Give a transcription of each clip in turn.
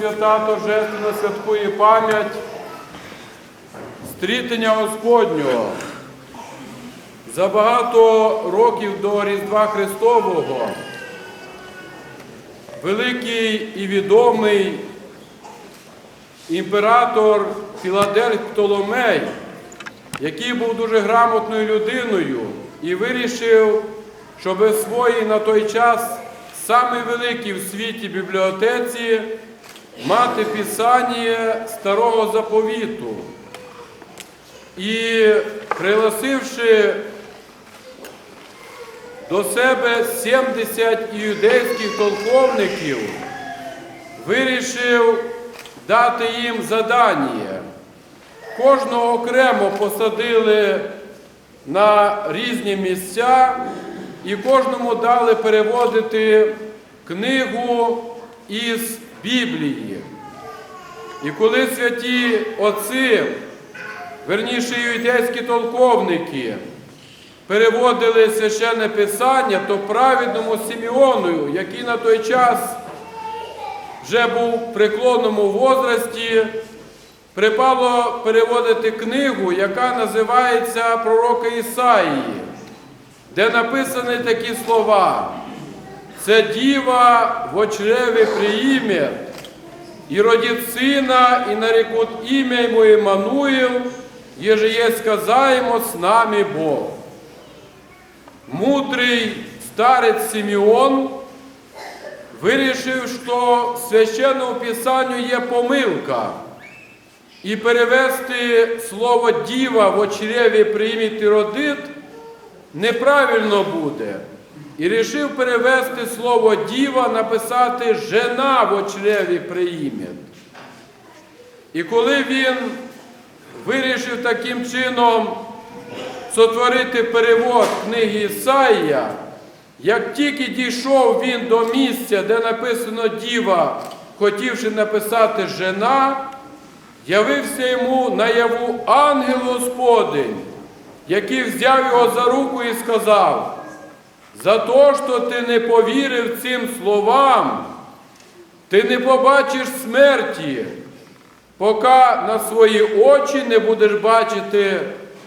Пресвята торжественно святкує пам'ять стрітення Господнього. За багато років до Різдва Христового великий і відомий імператор Філадельф Птоломей, який був дуже грамотною людиною і вирішив, щоб в своїй на той час самій великій в світі бібліотеці мати писання старого заповіту. І пригласивши до себе 70 іудейських толковників, вирішив дати їм задання. Кожного окремо посадили на різні місця і кожному дали переводити книгу із Біблії. І коли святі отці, верніше іудейські толковники, переводили священне писання, то праведному Симеону, який на той час вже був в преклонному возрасті, припало переводити книгу, яка називається Пророка Ісаїї, де написані такі слова. Це діва в очреві приім'я, і родить сина, і нарекут ім'я йому Іммануїл, еже є сказаємо з нами Бог. Мудрий старець Симеон вирішив, що в священному писанню є помилка. І перевести слово діва в очреві прийміти родит неправильно буде. І рішив перевести слово діва, написати жена в очреві приім'ят. І коли він вирішив таким чином сотворити перевод книги Ісаїя, як тільки дійшов він до місця, де написано діва, хотівши написати жена, явився йому наяву ангел Господень, який взяв його за руку і сказав, за то, що ти не повірив цим словам, ти не побачиш смерті, поки на свої очі не будеш бачити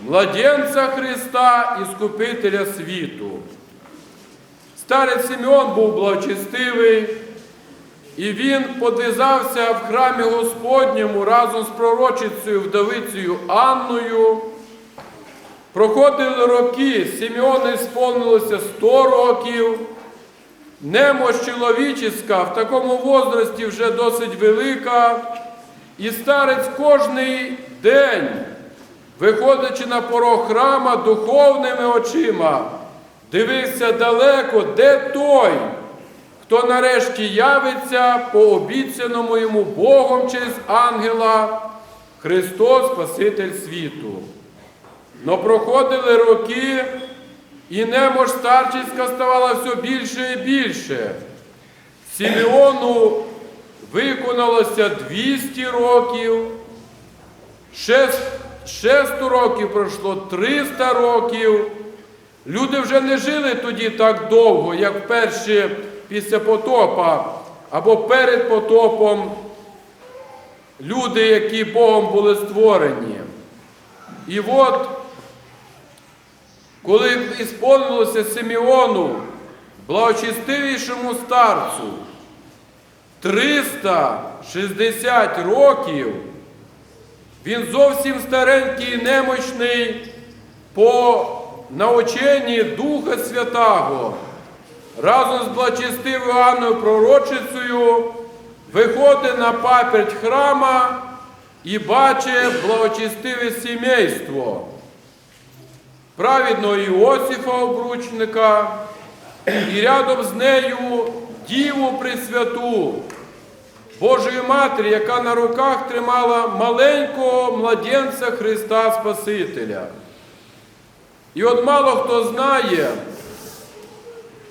младенця Христа і Скупителя світу. Старець Симеон був благочестивий, і він подвизався в храмі Господньому разом з пророчицею вдовицею Анною. Проходили роки, Симеону сповнилося 100 років. Немощ чоловічиська в такому возрасті вже досить велика. І старець кожний день, виходячи на порог храма духовними очима, дивився далеко, де той, хто нарешті явиться по обіцяному йому Богом через ангела Христос Спаситель світу. Но проходили роки, і немощ старчиська ставала все більше і більше. Симеону виконалося 200 років, 600 років пройшло 300 років. Люди вже не жили тоді так довго, як вперше після потопа або перед потопом люди, які Богом були створені. І от, коли ісполнилося Симеону, благочестивішому старцу, 360 років, він зовсім старенький і немощний по наученні Духа Святого, разом з благочестивою Анною Пророчицею виходить на паперть храма і бачить благочестиве сімейство праведного Іосифа обручника і рядом з нею Діву Пресвяту, Божої Матері, яка на руках тримала маленького младенця Христа Спасителя. І от мало хто знає,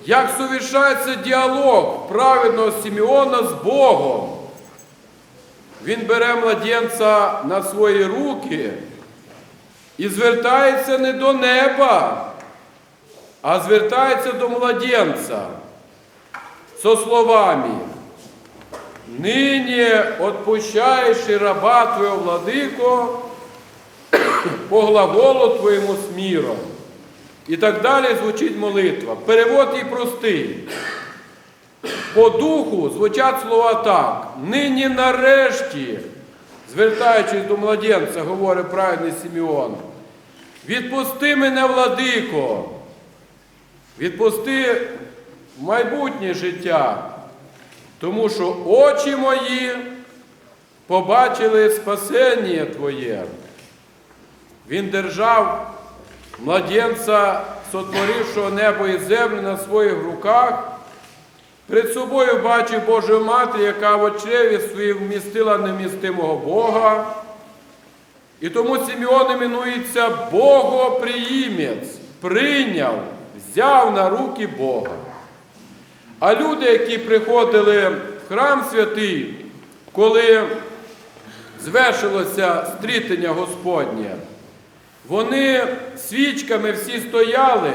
як совершається діалог праведного Симеона з Богом. Він бере младенця на свої руки і звертається не до неба, а звертається до младенця со словами нині отпущаєш і раба Твого владико по глаголу Твоєму з міром. І так далі звучить молитва. Перевод її простий. По духу звучать слова так. Нині нарешті, звертаючись до младенця, говорить праведний Симеон. Відпусти мене, владико, відпусти майбутнє життя, тому що очі мої побачили спасення Твоє. Він держав младенця, сотворившого небо і землю на своїх руках. Перед собою бачив Божу Матір, яка в очреві своїм вмістила немістимого Бога. І тому Симеон іменується Богоприємець, прийняв, взяв на руки Бога. А люди, які приходили в храм святий, коли звершилося стрітення Господнє, вони свічками всі стояли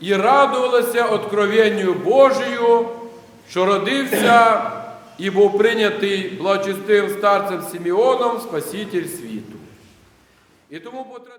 і радувалися откровенню Божию, що родився і був прийнятий благочестивим старцем Сіміоном Спаситель світу. І тому